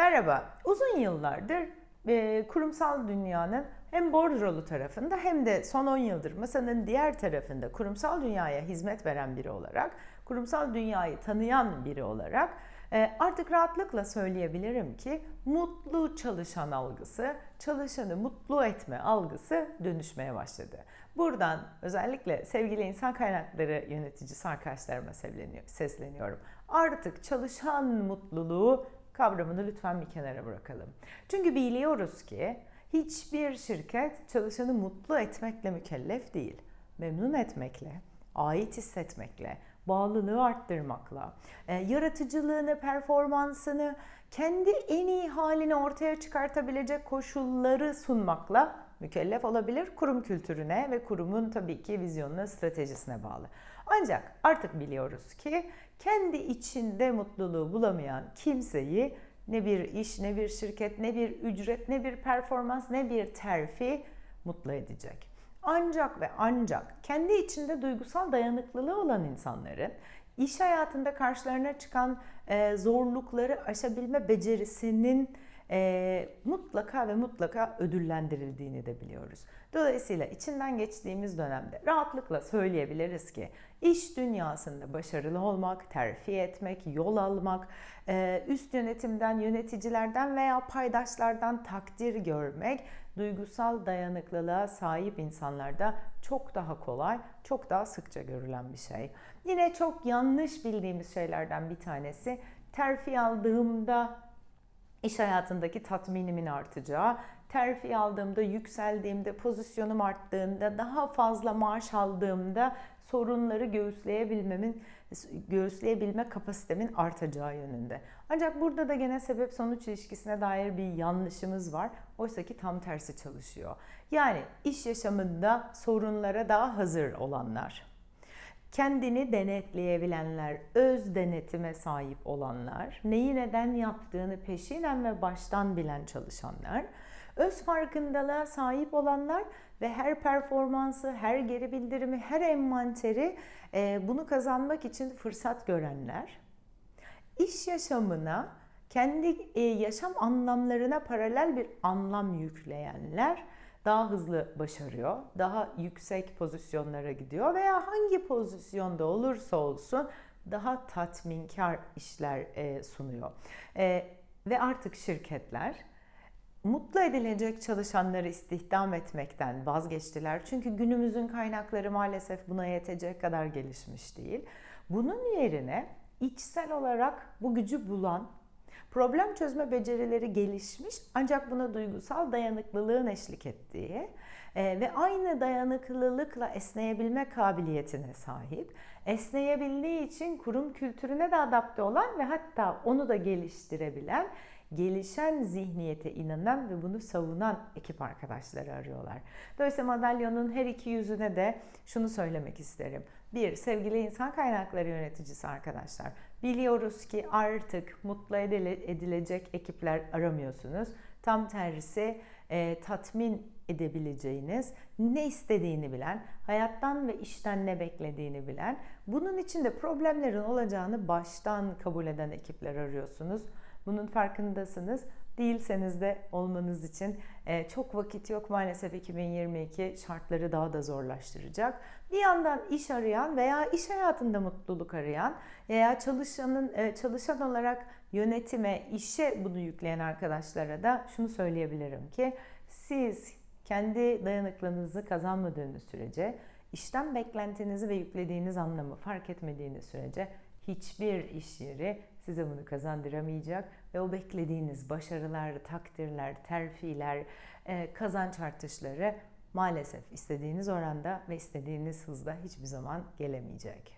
Merhaba. Uzun yıllardır e, kurumsal dünyanın hem bordrolu tarafında hem de son 10 yıldır masanın diğer tarafında kurumsal dünyaya hizmet veren biri olarak, kurumsal dünyayı tanıyan biri olarak e, artık rahatlıkla söyleyebilirim ki mutlu çalışan algısı, çalışanı mutlu etme algısı dönüşmeye başladı. Buradan özellikle sevgili insan kaynakları yöneticisi arkadaşlarıma sesleniyor- sesleniyorum. Artık çalışan mutluluğu kavramını lütfen bir kenara bırakalım. Çünkü biliyoruz ki hiçbir şirket çalışanı mutlu etmekle mükellef değil. Memnun etmekle, ait hissetmekle, bağlılığı arttırmakla, e, yaratıcılığını, performansını, kendi en iyi halini ortaya çıkartabilecek koşulları sunmakla mükellef olabilir. Kurum kültürüne ve kurumun tabii ki vizyonuna, stratejisine bağlı. Ancak artık biliyoruz ki kendi içinde mutluluğu bulamayan kimseyi ne bir iş, ne bir şirket, ne bir ücret, ne bir performans, ne bir terfi mutlu edecek. Ancak ve ancak kendi içinde duygusal dayanıklılığı olan insanların iş hayatında karşılarına çıkan zorlukları aşabilme becerisinin e, mutlaka ve mutlaka ödüllendirildiğini de biliyoruz. Dolayısıyla içinden geçtiğimiz dönemde rahatlıkla söyleyebiliriz ki iş dünyasında başarılı olmak, terfi etmek, yol almak, e, üst yönetimden, yöneticilerden veya paydaşlardan takdir görmek duygusal dayanıklılığa sahip insanlarda çok daha kolay, çok daha sıkça görülen bir şey. Yine çok yanlış bildiğimiz şeylerden bir tanesi terfi aldığımda iş hayatındaki tatminimin artacağı, terfi aldığımda, yükseldiğimde, pozisyonum arttığında, daha fazla maaş aldığımda sorunları göğüsleyebilmemin, göğüsleyebilme kapasitemin artacağı yönünde. Ancak burada da gene sebep sonuç ilişkisine dair bir yanlışımız var. Oysa ki tam tersi çalışıyor. Yani iş yaşamında sorunlara daha hazır olanlar, kendini denetleyebilenler, öz denetime sahip olanlar, neyi neden yaptığını peşinen ve baştan bilen çalışanlar, öz farkındalığa sahip olanlar ve her performansı, her geri bildirimi, her envanteri e, bunu kazanmak için fırsat görenler, iş yaşamına kendi e, yaşam anlamlarına paralel bir anlam yükleyenler daha hızlı başarıyor, daha yüksek pozisyonlara gidiyor veya hangi pozisyonda olursa olsun daha tatminkar işler e, sunuyor. E, ve artık şirketler mutlu edilecek çalışanları istihdam etmekten vazgeçtiler. Çünkü günümüzün kaynakları maalesef buna yetecek kadar gelişmiş değil. Bunun yerine içsel olarak bu gücü bulan, problem çözme becerileri gelişmiş ancak buna duygusal dayanıklılığın eşlik ettiği e, ve aynı dayanıklılıkla esneyebilme kabiliyetine sahip, esneyebildiği için kurum kültürüne de adapte olan ve hatta onu da geliştirebilen gelişen zihniyete inanan ve bunu savunan ekip arkadaşları arıyorlar. Dolayısıyla madalyonun her iki yüzüne de şunu söylemek isterim. Bir, sevgili insan kaynakları yöneticisi arkadaşlar, biliyoruz ki artık mutlu edile- edilecek ekipler aramıyorsunuz. Tam tersi e, tatmin edebileceğiniz, ne istediğini bilen, hayattan ve işten ne beklediğini bilen, bunun için de problemlerin olacağını baştan kabul eden ekipler arıyorsunuz. Bunun farkındasınız. Değilseniz de olmanız için e, çok vakit yok maalesef 2022 şartları daha da zorlaştıracak. Bir yandan iş arayan veya iş hayatında mutluluk arayan veya çalışanın e, çalışan olarak yönetime, işe bunu yükleyen arkadaşlara da şunu söyleyebilirim ki siz kendi dayanıklılığınızı kazanmadığınız sürece, işten beklentinizi ve yüklediğiniz anlamı fark etmediğiniz sürece hiçbir iş yeri size bunu kazandıramayacak ve o beklediğiniz başarılar, takdirler, terfiler, e, kazanç artışları maalesef istediğiniz oranda ve istediğiniz hızda hiçbir zaman gelemeyecek.